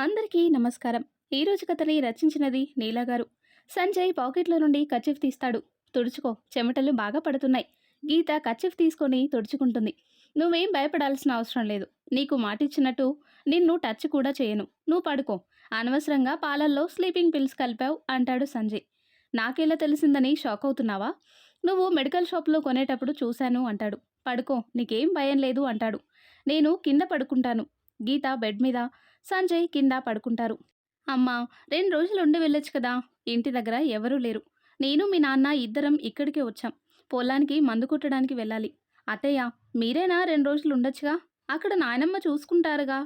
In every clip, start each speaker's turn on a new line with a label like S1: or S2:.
S1: అందరికీ నమస్కారం. ఈరోజు కథని రచించినది నీలా గారు. సంజయ్ పాకెట్లో నుండి కచ్చిఫ్ తీస్తాడు. తుడుచుకో చెమటలు బాగా పడుతున్నాయి. గీత కచ్చిఫ్ తీసుకొని తుడుచుకుంటుంది. నువ్వేం భయపడాల్సిన అవసరం లేదు. నీకు మాటిచ్చినట్టు నిన్ను టచ్ కూడా చేయను. నువ్వు పడుకో. అనవసరంగా పాలల్లో స్లీపింగ్ పిల్స్ కలిపావు అంటాడు సంజయ్. నాకెలా తెలిసిందని షాక్ అవుతున్నావా? నువ్వు మెడికల్ షాప్లో కొనేటప్పుడు చూశాను అంటాడు. పడుకో నీకేం భయం లేదు అంటాడు. నేను కింద పడుకుంటాను. గీత బెడ్ మీద సంజయ్ కింద పడుకుంటారు. అమ్మా రెండు రోజులు ఉండి వెళ్ళొచ్చు కదా ఇంటి దగ్గర ఎవరూ లేరు. నేను మీ నాన్న ఇద్దరం ఇక్కడికే వచ్చాం. పొలానికి మందు కొట్టడానికి వెళ్ళాలి. అత్తయ్య మీరేనా రెండు రోజులు ఉండొచ్చుగా? అక్కడ నాయనమ్మ చూసుకుంటారుగా.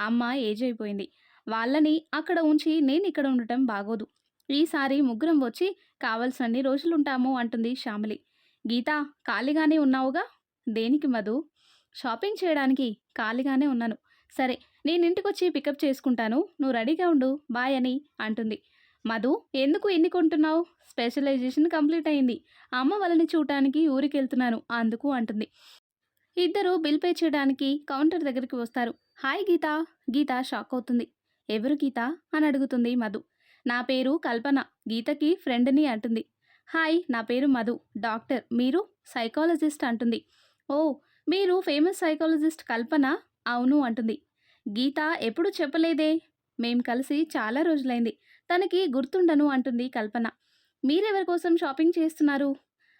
S1: అమ్మ ఏజ్ అయిపోయింది వాళ్ళని అక్కడ ఉంచి నేను ఇక్కడ ఉండటం బాగోదు. ఈసారి ముగ్గురం వచ్చి కావలసినన్ని రోజులుంటాము అంటుంది శ్యామలి. గీత ఖాళీగానే ఉన్నావుగా? దేనికి మధు? షాపింగ్ చేయడానికి ఖాళీగానే ఉన్నాను. సరే నేను ఇంటికి వచ్చి పికప్ చేసుకుంటాను. నువ్వు రెడీగా ఉండు. బాయ్ అని అంటుంది. మధు ఎందుకు ఎన్ని కొంటున్నావు? స్పెషలైజేషన్ కంప్లీట్ అయింది. అమ్మ వాళ్ళని చూడటానికి ఊరికి వెళ్తున్నాను అందుకు అంటుంది. ఇద్దరు బిల్ పే చేయడానికి కౌంటర్ దగ్గరికి వస్తారు. హాయ్ గీత. గీత షాక్ అవుతుంది. ఎవరు గీత? అని అడుగుతుంది మధు. నా పేరు కల్పన. గీతకి ఫ్రెండ్ని అంటుంది. హాయ్ నా పేరు మధు. డాక్టర్ మీరు సైకాలజిస్ట్ అంటుంది. ఓ మీరు ఫేమస్ సైకాలజిస్ట్ కల్పన? అవును అంటుంది. గీత ఎప్పుడు చెప్పలేదే? మేం కలిసి చాలా రోజులైంది. తనకి గుర్తుండను అంటుంది కల్పన. మీరెవరి కోసం షాపింగ్ చేస్తున్నారు?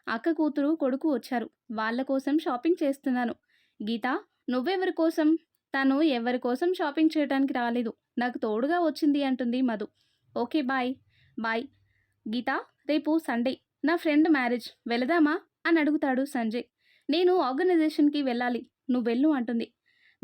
S1: అక్క కూతురు కొడుకు వచ్చారు. వాళ్ళ కోసం షాపింగ్ చేస్తున్నాను. గీత నువ్వెవరి కోసం? తను ఎవరి కోసం షాపింగ్ చేయడానికి రాలేదు. నాకు తోడుగా వచ్చింది అంటుంది Madhu. Okay bye. Bye. Geeta రేపు సండే నా ఫ్రెండ్ మ్యారేజ్. వెళదామా? అని అడుగుతాడు సంజయ్. నేను ఆర్గనైజేషన్కి వెళ్ళాలి. నువ్వు వెళ్ళు అంటుంది.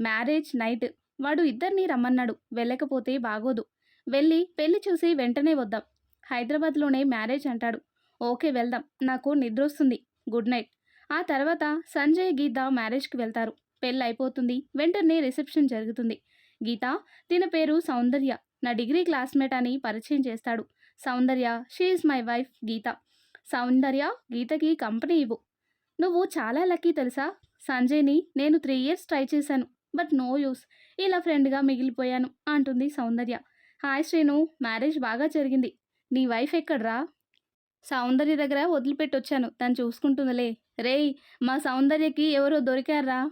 S1: Marriage night. వాడు ఇద్దరిని రమ్మన్నాడు. వెళ్ళకపోతే బాగోదు. వెళ్ళి పెళ్ళి చూసి వెంటనే వద్దాం. హైదరాబాద్లోనే మ్యారేజ్ అంటాడు. ఓకే వెళ్దాం. నాకు నిద్ర వస్తుంది గుడ్ నైట్. ఆ తర్వాత సంజయ్ గీత మ్యారేజ్కి వెళ్తారు. పెళ్ళి అయిపోతుంది. వెంటనే రిసెప్షన్ జరుగుతుంది. గీత తిన పేరు సౌందర్య. నా డిగ్రీ క్లాస్మేట్ అని పరిచయం చేస్తాడు. Soundarya she's my wife Geeta. Soundarya గీతకి company ఇవ్వు. నువ్వు చాలా లక్కీ తెలుసా? సంజయ్ని నేను త్రీ ఇయర్స్ ట్రై చేశాను. But no use. ఇలా ఫ్రెండ్గా మిగిలిపోయాను అంటుంది సౌందర్య. హాయ్ శ్రీను మ్యారేజ్ బాగా జరిగింది. నీ వైఫ్ ఎక్కడ్రా? సౌందర్య దగ్గర వదిలిపెట్టొచ్చాను. తను చూసుకుంటుందిలే. రేయ్ మా సౌందర్యకి ఎవరో దొరికారా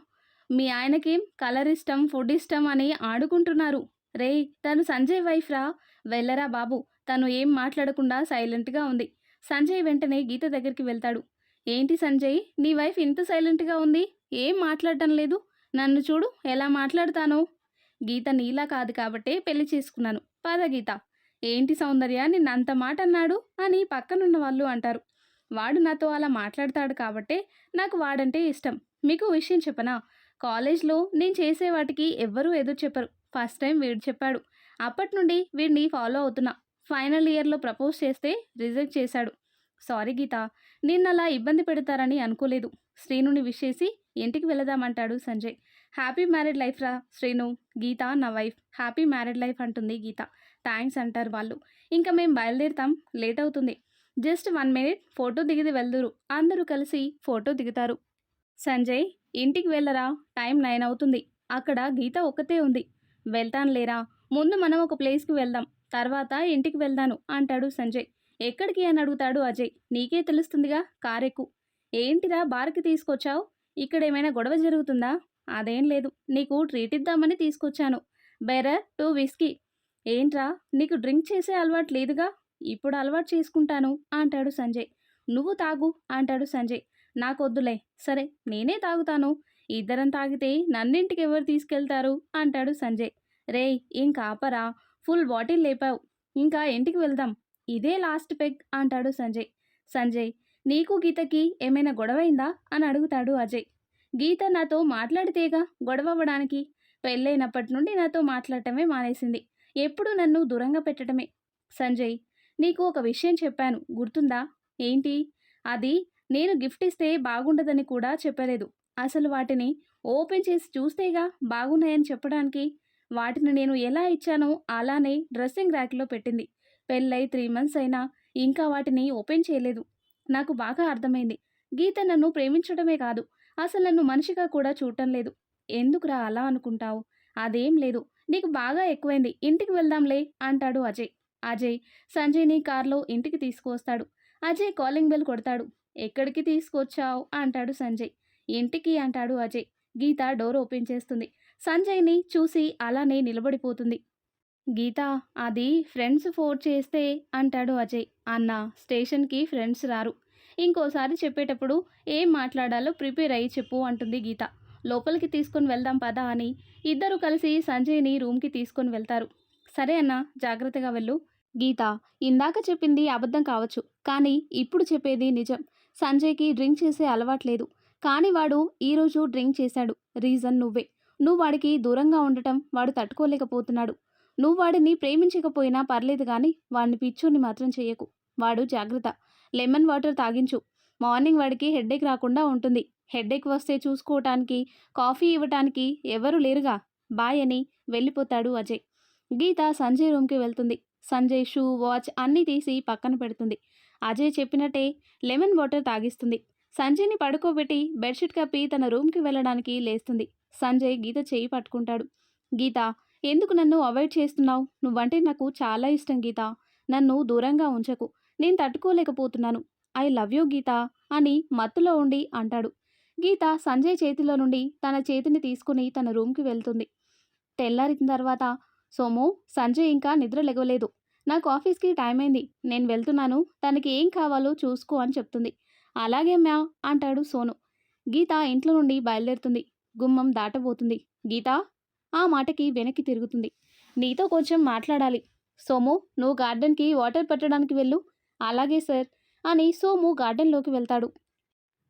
S1: మీ ఆయనకి కలర్ ఇష్టం ఫుడ్ ఇష్టం అని ఆడుకుంటున్నారు. రేయ్ తను సంజయ్ వైఫ్ రా వెళ్ళరా బాబు. తను ఏం మాట్లాడకుండా సైలెంట్గా ఉంది. సంజయ్ వెంటనే గీత దగ్గరికి వెళ్తాడు. ఏంటి సంజయ్? నీ వైఫ్ ఇంత సైలెంట్గా ఉంది? ఏం మాట్లాడటం లేదు? నన్ను చూడు ఎలా మాట్లాడతాను. గీత నీలా కాదు కాబట్టే పెళ్ళి చేసుకున్నాను. పద గీత. ఏంటి సౌందర్య? నిన్నంత మాట అన్నాడు అని పక్కనున్న వాళ్ళు అంటారు. వాడు నాతో అలా మాట్లాడతాడు కాబట్టే నాకు వాడంటే ఇష్టం. మీకు విషయం చెప్పనా? కాలేజ్లో నేను చేసే వాటికి ఎవ్వరూ ఎదురు చెప్పరు. ఫస్ట్ టైం వీడు చెప్పాడు. అప్పటి నుండి వీడిని ఫాలో అవుతున్నా. ఫైనల్ ఇయర్లో ప్రపోజ్ చేస్తే రిజెక్ట్ చేశాడు. సారీ గీత. నిన్న అలా ఇబ్బంది పెడతారని అనుకోలేదు. శ్రీనుని విషేసి ఇంటికి వెళదామంటాడు సంజయ్? హ్యాపీ మ్యారీడ్ లైఫ్ రా శ్రీను గీత నా వైఫ్. హ్యాపీ మ్యారీడ్ లైఫ్ అంటుంది గీత. థ్యాంక్స్ అంటారు వాళ్ళు. ఇంకా మేము బయలుదేరుతాం. లేట్ అవుతుంది. Just one minute. ఫోటో దిగిది వెళ్దురు. అందరూ కలిసి ఫోటో దిగుతారు. సంజయ్ ఇంటికి వెళ్ళరా? టైం నైన్ అవుతుంది. అక్కడ గీత ఒక్కతే ఉంది. వెళ్తాను లేరా? ముందు మనం ఒక ప్లేస్కి వెళ్దాం. తర్వాత ఇంటికి వెళ్దాను అంటాడు సంజయ్. ఎక్కడికి? అని అడుగుతాడు అజయ్. నీకే తెలుస్తుందిగా కారెక్కు. ఏంటిరా బార్కి తీసుకొచ్చావు? ఇక్కడ ఏమైనా గొడవ జరుగుతుందా? అదేం లేదు. నీకు ట్రీట్ ఇద్దామని తీసుకొచ్చాను. Bearer two whisky. ఏంట్రా? నీకు డ్రింక్ చేసే అలవాటు లేదుగా? ఇప్పుడు అలవాటు చేసుకుంటాను అంటాడు సంజయ్. నువ్వు తాగు అంటాడు సంజయ్. నాకొద్దులే. సరే నేనే తాగుతాను. ఇద్దరం తాగితే నన్నింటికి ఎవరు తీసుకెళ్తారు? అంటాడు సంజయ్. రే ఇంకా ఆపరా ఫుల్ బాటిల్ లేపావు. ఇంకా ఇంటికి వెళ్దాం. ఇదే లాస్ట్ పెగ్ అంటాడు సంజయ్. సంజయ్ నీకు గీతకి ఏమైనా గొడవైందా? అని అడుగుతాడు అజయ్. గీత నాతో మాట్లాడితేగా గొడవ అవ్వడానికి పెళ్ళైనప్పటి నుండి నాతో మాట్లాడటమే మానేసింది. ఎప్పుడు నన్ను దూరంగా పెట్టడమే సంజయ్ నీకు ఒక విషయం చెప్పాను. గుర్తుందా? ఏంటి? అది నేను గిఫ్ట్ ఇస్తే బాగుండదని కూడా చెప్పలేదు. అసలు వాటిని ఓపెన్ చేసి చూస్తేగా బాగున్నాయని చెప్పడానికి వాటిని నేను ఎలా ఇచ్చానో అలానే డ్రెస్సింగ్ ర్యాక్లో పెట్టింది. పెళ్ళై త్రీ మంత్స్ అయినా ఇంకా వాటిని ఓపెన్ చేయలేదు. నాకు బాగా అర్థమైంది. గీత నన్ను ప్రేమించడమే కాదు అసలు నన్ను మనిషిగా కూడా చూడటం లేదు. ఎందుకురా అలా అనుకుంటావు? అదేం లేదు. నీకు బాగా ఎక్కువైంది. ఇంటికి వెళ్దాంలే అంటాడు అజయ్. అజయ్ సంజయ్ని కార్లో ఇంటికి తీసుకువస్తాడు. అజయ్ కాలింగ్ బెల్ కొడతాడు. ఎక్కడికి తీసుకొచ్చావు? అంటాడు సంజయ్. ఇంటికి అంటాడు అజయ్. గీత డోర్ ఓపెన్ చేస్తుంది. సంజయ్ని చూసి అలానే నిలబడిపోతుంది. గీత అది ఫ్రెండ్స్ ఫోర్ చేస్తే అంటాడు అజయ్. అన్న స్టేషన్కి ఫ్రెండ్స్ రారు. ఇంకోసారి చెప్పేటప్పుడు ఏం మాట్లాడాలో ప్రిపేర్ అయ్యి చెప్పు అంటుంది గీత. లోపలికి తీసుకొని వెళ్దాం పదా అని ఇద్దరు కలిసి సంజయ్ని రూమ్కి తీసుకొని వెళ్తారు. సరే అన్న జాగ్రత్తగా వెళ్ళు. గీత ఇందాక చెప్పింది అబద్ధం కావచ్చు కానీ ఇప్పుడు చెప్పేది నిజం. సంజయ్కి డ్రింక్ చేసే అలవాట్లేదు కానీ వాడు ఈరోజు డ్రింక్ చేశాడు. రీజన్ నువ్వే. నువ్వు వాడికి దూరంగా ఉండటం వాడు తట్టుకోలేకపోతున్నాడు. నువ్వు వాడిని ప్రేమించకపోయినా పర్లేదు కానీ వాడిని పిచ్చోని మాత్రం చేయకు వాడు జాగ్రత్త. లెమన్ వాటర్ తాగించు. మార్నింగ్ వాడికి హెడ్ఏక్ రాకుండా ఉంటుంది. హెడ్ఏక్ వస్తే చూసుకోవటానికి కాఫీ ఇవ్వటానికి ఎవరు లేరుగా. బాయ్ అని వెళ్ళిపోతాడు అజయ్. గీత సంజయ్ రూమ్కి వెళ్తుంది. సంజయ్ షూ వాచ్ అన్నీ తీసి పక్కన పెడుతుంది. అజయ్ చెప్పినట్టే లెమన్ వాటర్ తాగిస్తుంది. సంజయ్ని పడుకోబెట్టి బెడ్షీట్ కప్పి తన రూమ్కి వెళ్ళడానికి లేస్తుంది. సంజయ్ గీత చేయి పట్టుకుంటాడు. గీత ఎందుకు నన్ను అవాయిడ్ చేస్తున్నావు? నువ్వంటే నాకు చాలా ఇష్టం గీత. నన్ను దూరంగా ఉంచకు. నేను తట్టుకోలేకపోతున్నాను. ఐ లవ్ యూ గీత అని మత్తులో ఉండి అంటాడు. గీత సంజయ్ చేతిలో నుండి తన చేతిని తీసుకుని తన రూమ్కి వెళ్తుంది. తెల్లారిన తర్వాత సోము సంజయ్ ఇంకా నిద్ర లెగవలేదు నాకు ఆఫీస్కి టైం అయింది. నేను వెళ్తున్నాను. తనకి ఏం కావాలో చూసుకో అని చెప్తుంది. అలాగే మ్యా అంటాడు సోను. గీత ఇంట్లో నుండి బయలుదేరుతుంది. గుమ్మం దాటబోతుంది. గీత? ఆ మాటకి వెనక్కి తిరుగుతుంది. నీతో కొంచెం మాట్లాడాలి. సోము నువ్వు గార్డెన్కి వాటర్ పెట్టడానికి వెళ్ళు. అలాగే సార్ అని సోము గార్డెన్లోకి వెళ్తాడు.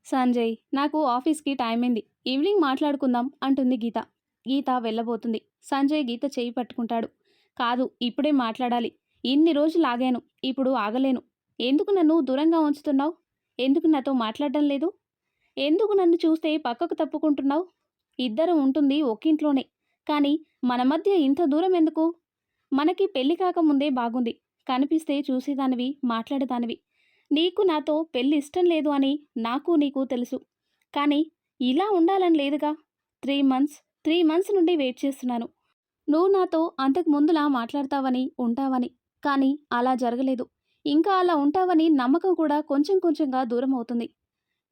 S1: సంజయ్ నాకు ఆఫీస్కి టైం అయింది ఈవినింగ్ మాట్లాడుకుందాం అంటుంది గీత. గీత వెళ్ళబోతుంది. సంజయ్ గీత చేయి పట్టుకుంటాడు. కాదు ఇప్పుడే మాట్లాడాలి. ఇన్ని రోజులు ఆగాను ఇప్పుడు ఆగలేను. ఎందుకు నన్ను దూరంగా ఉంచుతున్నావు? ఎందుకు నాతో మాట్లాడడం లేదు? ఎందుకు నన్ను చూస్తే పక్కకు తప్పుకుంటున్నావు? ఇద్దరం ఉంటుంది ఒకింట్లోనే కానీ మన మధ్య ఇంత దూరం ఎందుకు? మనకి పెళ్ళి కాకముందే బాగుంది. కనిపిస్తే చూసేదానివి మాట్లాడేదానివి. నీకు నాతో పెళ్ళి ఇష్టం లేదు అని నాకు నీకు తెలుసు. కానీ ఇలా ఉండాలని లేదుగా. త్రీ మంత్స్ త్రీ మంత్స్ నుండి వెయిట్ చేస్తున్నాను. నువ్వు నాతో అంతకు ముందులా మాట్లాడతావని ఉంటావని. కానీ అలా జరగలేదు. ఇంకా అలా ఉంటావని నమ్మకం కూడా కొంచెం కొంచెంగా దూరం అవుతుంది.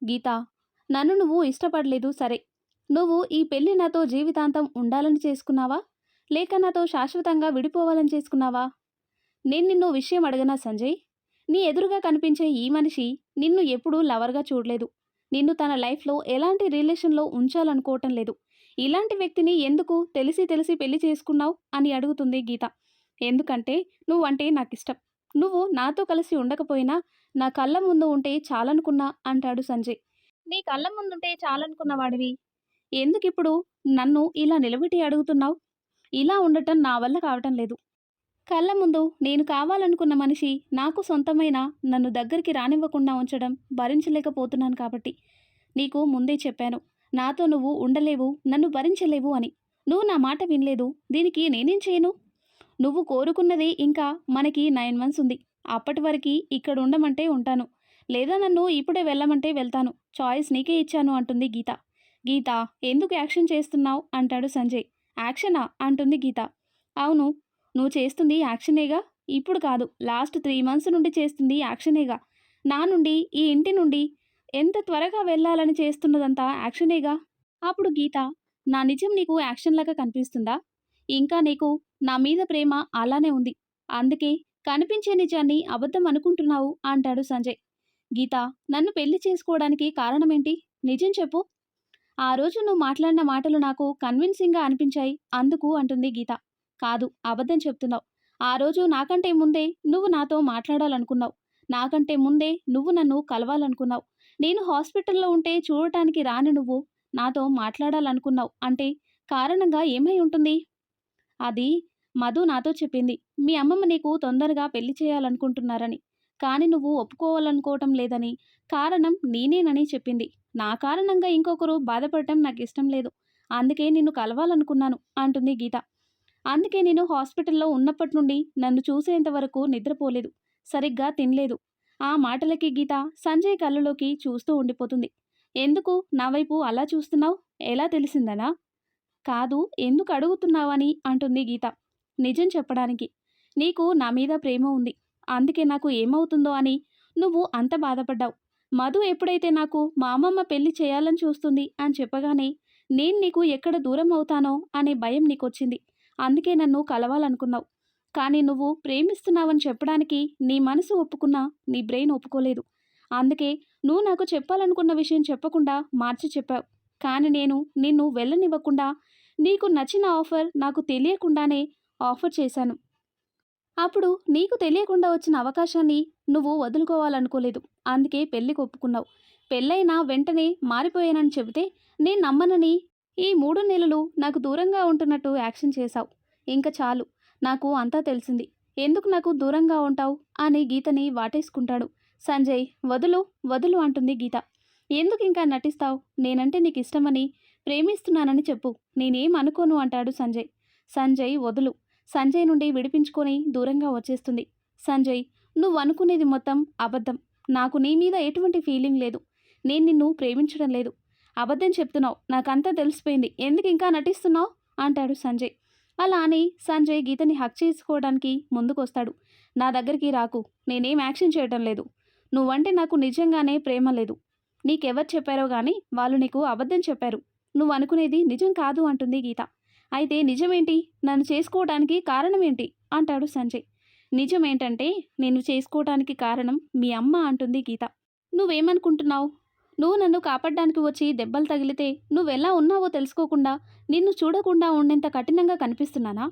S1: గీత నన్ను నువ్వు ఇష్టపడలేదు సరే. నువ్వు ఈ పెళ్ళి నాతో జీవితాంతం ఉండాలని చేసుకున్నావా? లేక నాతో శాశ్వతంగా విడిపోవాలని చేసుకున్నావా? నేను నిన్ను విషయం అడగనా సంజయ్? నీ ఎదురుగా కనిపించే ఈ మనిషి నిన్ను ఎప్పుడూ లవర్గా చూడలేదు. నిన్ను తన లైఫ్లో ఎలాంటి రిలేషన్లో ఉంచాలనుకోవటం లేదు. ఇలాంటి వ్యక్తిని ఎందుకు తెలిసి తెలిసి పెళ్ళి చేసుకున్నావు? అని అడుగుతుంది గీత. ఎందుకంటే నువ్వంటే నాకు ఇష్టం నువ్వు నాతో కలిసి ఉండకపోయినా నా కళ్ళ ముందు ఉంటే చాలనుకున్నా అంటాడు సంజయ్. నీ కళ్ళ ముందుంటే చాలనుకున్న వాడివి ఎందుకిప్పుడు నన్ను ఇలా నిలబెట్టి అడుగుతున్నావు? ఇలా ఉండటం నా వల్ల కావటం లేదు. కళ్ళ ముందు నేను కావాలనుకున్న మనిషి నాకు సొంతమైన నన్ను దగ్గరికి రానివ్వకుండా ఉంచడం భరించలేకపోతున్నాను కాబట్టి నీకు ముందే చెప్పాను. నాతో నువ్వు ఉండలేవు నన్ను భరించలేవు అని. నువ్వు నా మాట వినలేదు దీనికి నేనేం చేయను? నువ్వు కోరుకున్నది ఇంకా మనకి నైన్ మంత్స్ ఉంది. అప్పటి వరకు ఇక్కడ ఉండమంటే ఉంటాను. లేదా నన్ను ఇప్పుడే వెళ్ళమంటే వెళ్తాను. చాయిస్ నీకే ఇచ్చాను అంటుంది గీత. గీత ఎందుకు యాక్షన్ చేస్తున్నావు? అంటాడు సంజయ్. యాక్షనా? అంటుంది గీత. అవును నువ్వు చేస్తుంది యాక్షనేగా? ఇప్పుడు కాదు లాస్ట్ త్రీ మంత్స్ నుండి చేస్తుంది యాక్షనేగా. నా నుండి ఈ ఇంటి నుండి ఎంత త్వరగా వెళ్ళాలని చేస్తున్నదంతా యాక్షనేగా? అప్పుడు గీత నా నిజం నీకు యాక్షన్ లాగా కనిపిస్తుందా? ఇంకా నీకు నా మీద ప్రేమ అలానే ఉంది. అందుకే కనిపించే నిజాన్ని అబద్ధం అనుకుంటున్నావు అంటాడు సంజయ్. గీత నన్ను పెళ్ళి చేసుకోవడానికి కారణమేంటి? నిజం చెప్పు. ఆ రోజు నువ్వు మాట్లాడిన మాటలు నాకు కన్విన్సింగ్గా అనిపించాయి. అందుకు అంటుంది గీత. కాదు అబద్ధం చెప్తున్నావు. ఆ రోజు నాకంటే ముందే నువ్వు నాతో మాట్లాడాలనుకున్నావు. నాకంటే ముందే నువ్వు నన్ను కలవాలనుకున్నావు. నేను హాస్పిటల్లో ఉంటే చూడటానికి రాని నువ్వు నాతో మాట్లాడాలనుకున్నావు అంటే కారణంగా ఏమై ఉంటుంది? అది మధు నాతో చెప్పింది. మీ అమ్మమ్మ నీకు తొందరగా పెళ్ళి చేయాలనుకుంటున్నారని. కానీ నువ్వు ఒప్పుకోవాలనుకోవటం లేదని కారణం నేనేనని చెప్పింది. నా కారణంగా ఇంకొకరు బాధపడటం నాకు ఇష్టం లేదు. అందుకే నిన్ను కలవాలనుకున్నాను అంటుంది గీత. అందుకే నేను హాస్పిటల్లో ఉన్నప్పటి నుండి నన్ను చూసేంత వరకు నిద్రపోలేదు. సరిగ్గా తినలేదు. ఆ మాటలకి గీత సంజయ్ కళ్ళలోకి చూస్తూ ఉండిపోతుంది. ఎందుకు? నా వైపు అలా చూస్తున్నావు? ఎలా తెలిసిందనా? కాదు ఎందుకు అడుగుతున్నావని అంటుంది గీత. నిజం చెప్పడానికి. నీకు నా మీద ప్రేమ ఉంది. అందుకే నాకు ఏమవుతుందో అని నువ్వు అంత బాధపడ్డావు. మధు ఎప్పుడైతే నాకు మా అమ్మమ్మ పెళ్ళి చేయాలని చూస్తుంది అని చెప్పగానే నేను నీకు ఎక్కడ దూరం అవుతానో అనే భయం నీకొచ్చింది. అందుకే నన్ను కలవాలనుకున్నావు. కానీ నువ్వు ప్రేమిస్తున్నావని చెప్పడానికి నీ మనసు ఒప్పుకున్నా నీ బ్రెయిన్ ఒప్పుకోలేదు. అందుకే నువ్వు నాకు చెప్పాలనుకున్న విషయం చెప్పకుండా మార్చి చెప్పావు. కానీ నేను నిన్ను వెళ్ళనివ్వకుండా నీకు నచ్చిన ఆఫర్ నాకు తెలియకుండానే ఆఫర్ చేశాను. అప్పుడు నీకు తెలియకుండా వచ్చిన అవకాశాన్ని నువ్వు వదులుకోవాలనుకోలేదు. అందుకే పెళ్ళికి ఒప్పుకున్నావు. పెళ్ళైనా వెంటనే మారిపోయానని చెబితే నేను నమ్మనని ఈ మూడు నెలలు నాకు దూరంగా ఉంటున్నట్టు యాక్షన్ చేశావు. ఇంకా చాలు. నాకు అంతా తెలిసింది. ఎందుకు నాకు దూరంగా ఉంటావు? అని గీతని వాటేసుకుంటాడు. సంజయ్ వదులు వదులు అంటుంది గీత. ఎందుకు ఇంకా నటిస్తావు? నేనంటే నీకు ఇష్టమని ప్రేమిస్తున్నానని చెప్పు. నేనేం అనుకోను అంటాడు సంజయ్. సంజయ్ వదులు. సంజయ్ నుండి విడిపించుకొని దూరంగా వచ్చేస్తుంది. సంజయ్ నువ్వు అనుకునేది మొత్తం అబద్ధం. నాకు నీ మీద ఎటువంటి ఫీలింగ్ లేదు. నేను నిన్ను ప్రేమించడం లేదు. అబద్ధం చెప్తున్నావు. నాకంతా తెలిసిపోయింది. ఎందుకు ఇంకా నటిస్తున్నావు? అంటాడు సంజయ్. అలా అని సంజయ్ గీతని హక్ చేసుకోవడానికి ముందుకొస్తాడు. నా దగ్గరికి రాకు. నేనేం యాక్షన్ చేయటం లేదు. నువ్వంటే నాకు నిజంగానే ప్రేమ లేదు. నీకెవరు చెప్పారో కానీ వాళ్ళు నీకు అబద్ధం చెప్పారు. నువ్వు అనుకునేది నిజం కాదు అంటుంది గీత. అయితే నిజమేంటి? నన్ను చేసుకోవడానికి కారణం ఏంటి? అంటాడు సంజయ్. నిజమేంటంటే నేను చేసుకోవడానికి కారణం మీ అమ్మ అంటుంది గీత. నువ్వేమనుకుంటున్నావు? నువ్వు నన్ను కాపాడడానికి వచ్చి దెబ్బలు తగిలితే నువ్వెలా ఉన్నావో తెలుసుకోకుండా నిన్ను చూడకుండా ఉండేంత కఠినంగా కనిపిస్తున్నానా?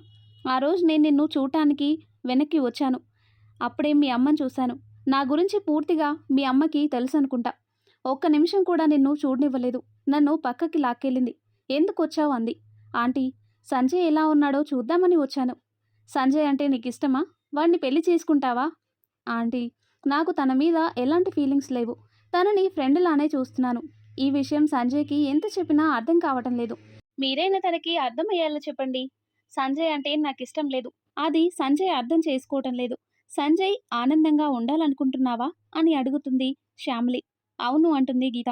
S1: ఆ రోజు నేను నిన్ను చూడటానికి వెనక్కి వచ్చాను. అప్పుడే మీ అమ్మని చూశాను. నా గురించి పూర్తిగా మీ అమ్మకి తెలుసు అనుకుంటా ఒక్క నిమిషం కూడా నిన్ను చూడనివ్వలేదు. నన్ను పక్కకి లాక్కెళ్ళింది. ఎందుకు వచ్చావు అంది. ఆంటీ సంజయ్ ఎలా ఉన్నాడో చూద్దామని వచ్చాను. సంజయ్ అంటే నీకు ఇష్టమా వాణ్ణి పెళ్ళి చేసుకుంటావా? ఆంటీ నాకు తన మీద ఎలాంటి ఫీలింగ్స్ లేవు. తనని ఫ్రెండ్లానే చూస్తున్నాను. ఈ విషయం సంజయ్కి ఎంత చెప్పినా అర్థం కావటం లేదు. మీరైనా తనకి అర్థమయ్యేలా చెప్పండి. సంజయ్ అంటే నాకు ఇష్టం లేదు. అది సంజయ్ అర్థం చేసుకోవటం లేదు. సంజయ్ ఆనందంగా ఉండాలనుకుంటున్నావా? అని అడుగుతుంది శ్యామ్లి. అవును అంటుంది గీత.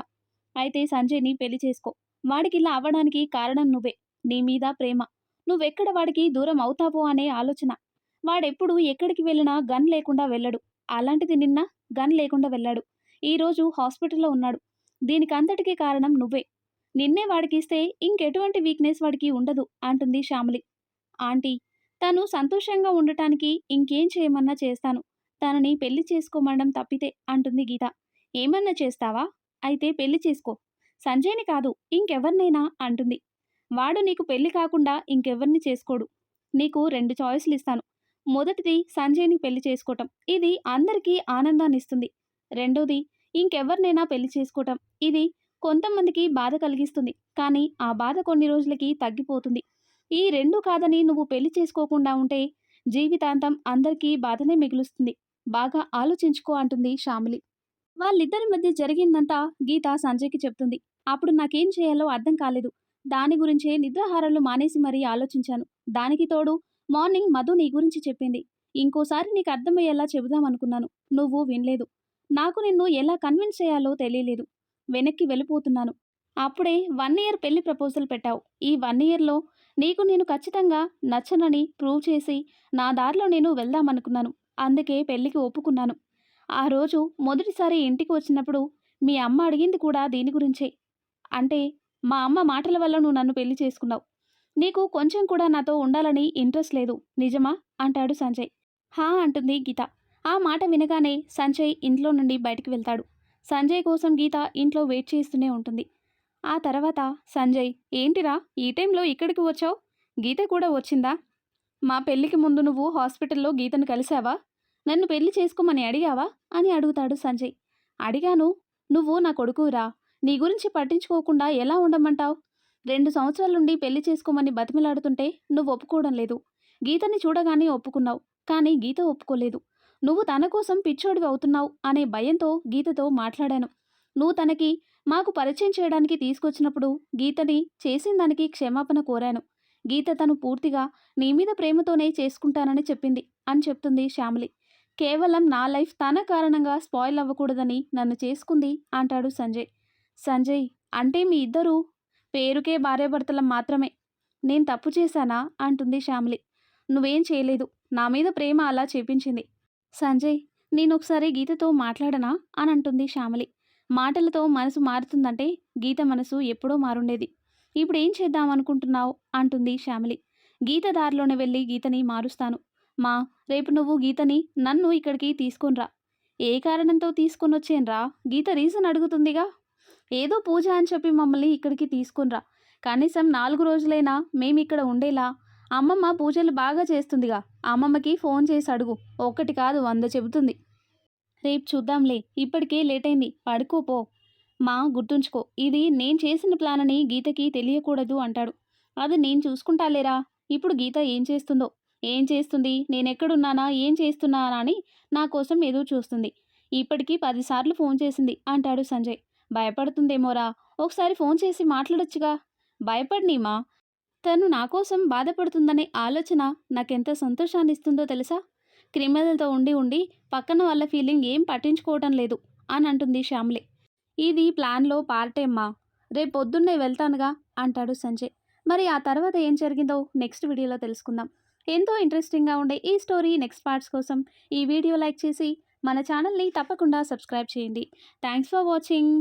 S1: అయితే సంజయ్ని పెళ్ళి చేసుకో. వాడికి ఇలా అవ్వడానికి కారణం నువ్వే. నీ మీద ప్రేమ. నువ్వెక్కడ వాడికి దూరం అవుతావో అనే ఆలోచన. వాడెప్పుడు ఎక్కడికి వెళ్ళినా గన్ లేకుండా వెళ్ళడు. అలాంటిది నిన్న గన్ లేకుండా వెళ్ళాడు. ఈరోజు హాస్పిటల్లో ఉన్నాడు. దీనికంతటికీ కారణం నువ్వే. నిన్నే వాడికి ఇస్తే ఇంకెటువంటి వీక్నెస్ వాడికి ఉండదు అంటుంది శ్యామలి. ఆంటీ తను సంతోషంగా ఉండటానికి ఇంకేం చేయమన్నా చేస్తాను. తనని పెళ్ళి చేసుకోమనడం తప్పితే అంటుంది గీత. ఏమన్నా చేస్తావా? అయితే పెళ్ళి చేసుకో. సంజయ్ని కాదు ఇంకెవరినైనా అంటుంది. వాడు నీకు పెళ్ళి కాకుండా ఇంకెవరిని చేసుకోడు. నీకు రెండు చాయిస్లు ఇస్తాను. మొదటిది సంజయ్ని పెళ్ళి చేసుకోవటం. ఇది అందరికీ ఆనందాన్ని ఇస్తుంది రెండోది ఇంకెవరినైనా పెళ్ళి చేసుకోవటం. ఇది కొంతమందికి బాధ కలిగిస్తుంది. కానీ ఆ బాధ కొన్ని రోజులకి తగ్గిపోతుంది. ఈ రెండు కాదని నువ్వు పెళ్ళి చేసుకోకుండా ఉంటే జీవితాంతం అందరికీ బాధనే మిగులుస్తుంది. బాగా ఆలోచించుకో అంటుంది శ్యామిలి. వాళ్ళిద్దరి మధ్య జరిగిందంతా గీత సంజయ్కి చెప్తుంది. అప్పుడు నాకేం చేయాలో అర్థం కాలేదు. దాని గురించే నిద్రాహారాలు మానేసి మరీ ఆలోచించాను. దానికి తోడు మార్నింగ్ మధు నీ గురించి చెప్పింది. ఇంకోసారి నీకు అర్థమయ్యేలా చెబుదామనుకున్నాను నువ్వు వినలేదు. నాకు నిన్ను ఎలా కన్విన్స్ చేయాలో తెలియలేదు. వెనక్కి వెళ్ళిపోతున్నాను. అప్పుడే వన్ ఇయర్ పెళ్ళి ప్రపోజల్ పెట్టావు. ఈ వన్ ఇయర్లో నీకు నేను ఖచ్చితంగా నచ్చనని ప్రూవ్ చేసి నా దారిలో నేను వెళ్దామనుకున్నాను. అందుకే పెళ్ళికి ఒప్పుకున్నాను. ఆ రోజు మొదటిసారి ఇంటికి వచ్చినప్పుడు మీ అమ్మ అడిగింది కూడా దీని గురించే. అంటే మా అమ్మ మాటల వల్ల నువ్వు నన్ను పెళ్ళి చేసుకున్నావు. నీకు కొంచెం కూడా నాతో ఉండాలని ఇంట్రెస్ట్ లేదు నిజమా? అంటాడు సంజయ్. హా అంటుంది గీత. ఆ మాట వినగానే సంజయ్ ఇంట్లో నుండి బయటికి వెళ్తాడు. సంజయ్ కోసం గీత ఇంట్లో వెయిట్ చేస్తూనే ఉంటుంది. ఆ తర్వాత సంజయ్ ఏంటిరా ఈ టైంలో ఇక్కడికి వచ్చావు? గీత కూడా వచ్చిందా? మా పెళ్ళికి ముందు నువ్వు హాస్పిటల్లో గీతను కలిసావా? నన్ను పెళ్ళి చేసుకోమని అడిగావా? అని అడుగుతాడు సంజయ్. అడిగాను. నువ్వు నా కొడుకురా. నీ గురించి పట్టించుకోకుండా ఎలా ఉండమంటావు? రెండు సంవత్సరాల నుండి పెళ్ళి చేసుకోమని బతిమిలాడుతుంటే నువ్వు ఒప్పుకోవడం లేదు. గీతని చూడగానే ఒప్పుకున్నావు కానీ గీత ఒప్పుకోలేదు. నువ్వు తన కోసం పిచ్చోడివి అవుతున్నావు అనే భయంతో గీతతో మాట్లాడాను. నువ్వు తనకి మాకు పరిచయం చేయడానికి తీసుకొచ్చినప్పుడు గీతని చేసిన దానికి క్షమాపణ కోరాను. గీత తను పూర్తిగా నీ మీద ప్రేమతోనే చేసుకుంటానని చెప్పింది అని చెప్తుంది శ్యామలి. కేవలం నా లైఫ్ తన కారణంగా స్పాయిల్ అవ్వకూడదని నన్ను చేసుకుంది అంటాడు సంజయ్. సంజయ్ అంటే మీ ఇద్దరూ పేరుకే భార్యాభర్తలం మాత్రమే. నేను తప్పు చేశానా? అంటుంది శ్యామిలి. నువ్వేం చేయలేదు. నా మీద ప్రేమ అలా చేపించింది. సంజయ్ నేను ఒకసారి గీతతో మాట్లాడనా? అని అంటుంది శ్యామిలి. మాటలతో మనసు మారుతుందంటే గీత మనసు ఎప్పుడో మారుండేది. ఇప్పుడు ఏం చేద్దాం అనుకుంటున్నావు? అంటుంది శ్యామిలి. గీత దారిలోనే వెళ్ళి గీతని మారుస్తాను. మా రేపు నువ్వు గీతని నన్ను ఇక్కడికి తీసుకొనిరా. ఏ కారణంతో తీసుకొని వచ్చేనరా గీత రీజన్ అడుగుతుందిగా. ఏదో పూజ అని చెప్పి మమ్మల్ని ఇక్కడికి తీసుకునిరా. కనీసం నాలుగు రోజులైనా మేము ఇక్కడ ఉండేలా. అమ్మమ్మ పూజలు బాగా చేస్తుందిగా. అమ్మమ్మకి ఫోన్ చేసి అడుగు. ఒక్కటి కాదు వంద చెబుతుంది. రేపు చూద్దాంలే. ఇప్పటికే లేట్ అయింది పడుకోపో మా గుర్తుంచుకో. ఇది నేను చేసిన ప్లాన్ అని గీతకి తెలియకూడదు అంటాడు. అది నేను చూసుకుంటాలేరా? ఇప్పుడు గీత ఏం చేస్తుందో? ఏం చేస్తుంది? నేను ఎక్కడున్నానా ఏం చేస్తున్నానా అని నా కోసం ఎదురు చూస్తుంది ఇప్పటికీ పదిసార్లు ఫోన్ చేసింది అంటాడు సంజయ్. భయపడుతుందేమోరా? ఒకసారి ఫోన్ చేసి మాట్లాడొచ్చుగా. భయపడినీమా? తను నా కోసం బాధపడుతుందనే ఆలోచన నాకెంత సంతోషాన్ని ఇస్తుందో తెలుసా? క్రిమినల్తో ఉండి ఉండి పక్కన వాళ్ళ ఫీలింగ్ ఏం పట్టించుకోవటం లేదు అని అంటుంది శ్యామ్లే. ఇది ప్లాన్లో పార్టేమ్మా రేపు పొద్దున్నే వెళ్తానుగా అంటాడు సంజయ్. మరి ఆ తర్వాత ఏం జరిగిందో నెక్స్ట్ వీడియోలో తెలుసుకుందాం. ఎంతో ఇంట్రెస్టింగ్గా ఉండే ఈ స్టోరీ నెక్స్ట్ పార్ట్స్ కోసం ఈ వీడియో లైక్ చేసి మన ఛానల్ని తప్పకుండా సబ్స్క్రైబ్ చేయండి. Thanks for watching.